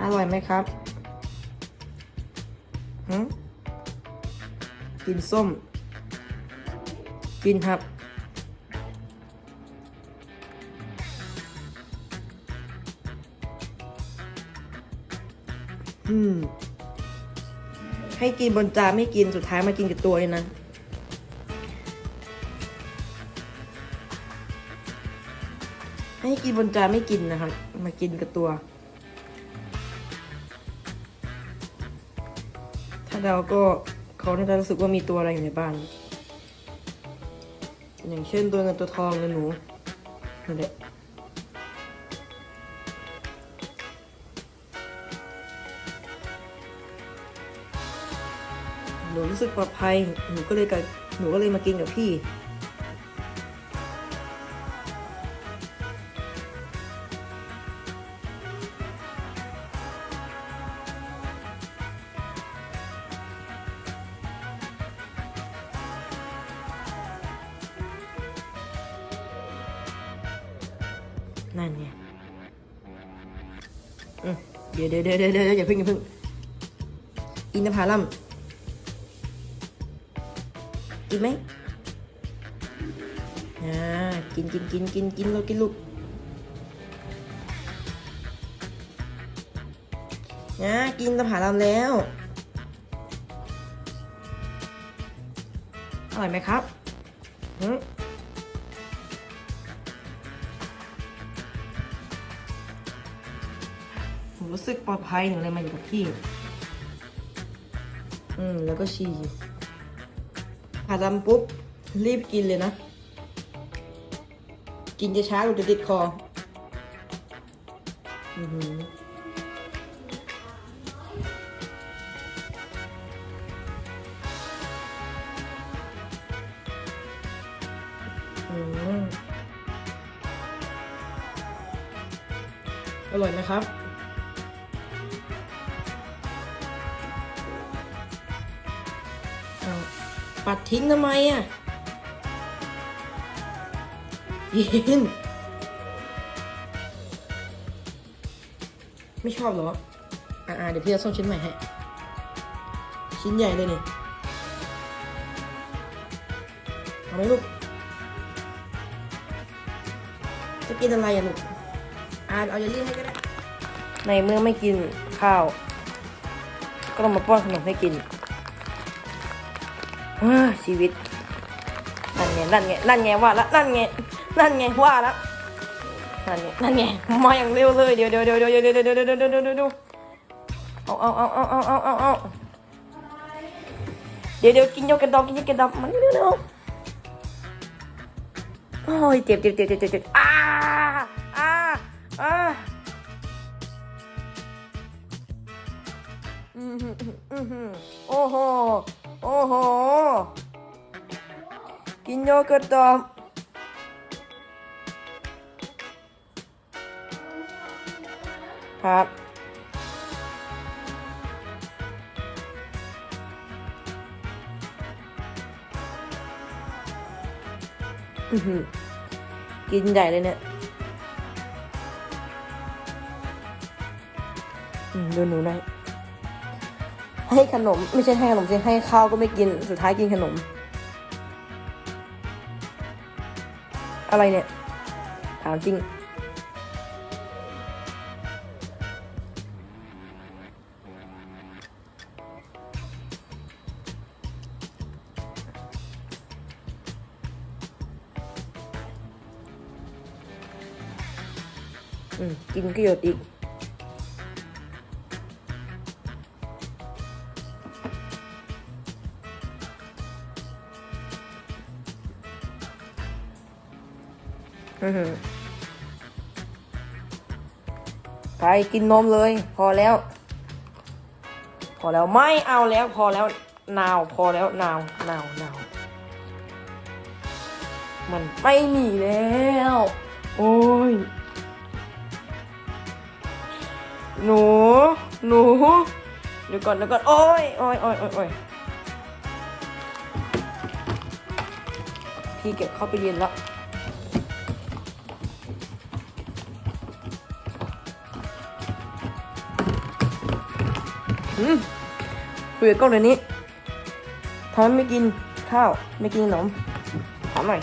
อร่อยไหมครับหืมกินส้ม กินครับ อืม ให้กินบนจานไม่กินสุดท้ายมากินกับตัวเลยนะให้กินบนจานไม่กินนะครับ มากินกับตัว ถ้าเราก็เขาน่าจะรู้สึกว่ามีตัวอะไรอยู่ในบ้าน อย่างเช่นตัวเงินตัวทองเลยหนูนั่นแหละหนูรู้สึกปลอดภัย หนูก็เลยกับหนูก็เลยมากินกับพี่ นั่นไงเดี๋ยวเดี๋ยวเดี๋ยวเดี๋ยวเดี๋ยวอย่าพิ่งอย่าพิ่งอินทผลัมกินไหมอ่ากินกินกินกินกินลูกกินลูกนะกินอินทผลัมแล้ว อร่อยไหมครับ นูรู้สึกปลอดภัยหนูเลยมาอยู่กับพี่ อืม แล้วก็ชีผ่าดำปุ๊บ รีบกินเลยนะ กินจะช้าหรือจะติดคอ อือหือออร่อยนะครับ อ้าปัดทิ้งทำไมอะยินไม่ชอบเหรอ อ่าเดี๋ยวพี่จะส่งชิ้นใหม่ให้ ชิ้นใหญ่เลยนี่เอาไหมลูก จะกินอะไรอะลูกอ่าเอาเยลลี่ให้ก็ได้ ในเมื่อไม่กินข้าว ก็ต้องมาป้อนขนมให้กิน เฮ้ยชีวิตนั่นไงนั่นไงนั่นไงว่าละนั่นไงนั่นไงว่าละนั่นไงนั่นไงมาอย่างเร็วเลยเดี๋ยวเดี๋ยวเดี๋ยวเดี๋ยวเดี๋ยวเดี๋ยวเดี๋ยวเดี๋ยวเดี๋ยวเดี๋ยวเดี๋ยวเอาเอาเอาเอาเอาเอาเอาเอาเดี๋ยวเดี๋ยวกินยเกนดองกินยเกนดองมันเร็วเร็วโอ้ยเจ็บเจ็บเจ็บเจ็บเจ็บเจ็บอ้า โอ้โห โอ้โห กินโยเกิร์ตดอครับอื้อหือกินใหญ่เลยเนี่ยดูหนูหน่อย ให้ขนม ไม่ใช่ให้ขนมสิให้ข้าวก็ไม่กินสุดท้ายกินขนม อะไรเนี่ยถามจริง อืมกินก็หยดอีก ไปกินนมเลย พอแล้ว พอแล้วไม่เอาแล้วพอแล้วนาวพอแล้วนาวนาว นาว มันไม่มีแล้ว โอ้ย หนู หนูเดี๋ยวก่อนเดี๋ยวก่อน โอ้ยโอ้ยโอ้ยโอ้ยอยพี่เก็บเข้าไปเย็นแล้ว อืมคุยกับกล้องเดี๋ยวนี้ทำไมไม่กินข้าว ไม่กินขนมถามหน่อย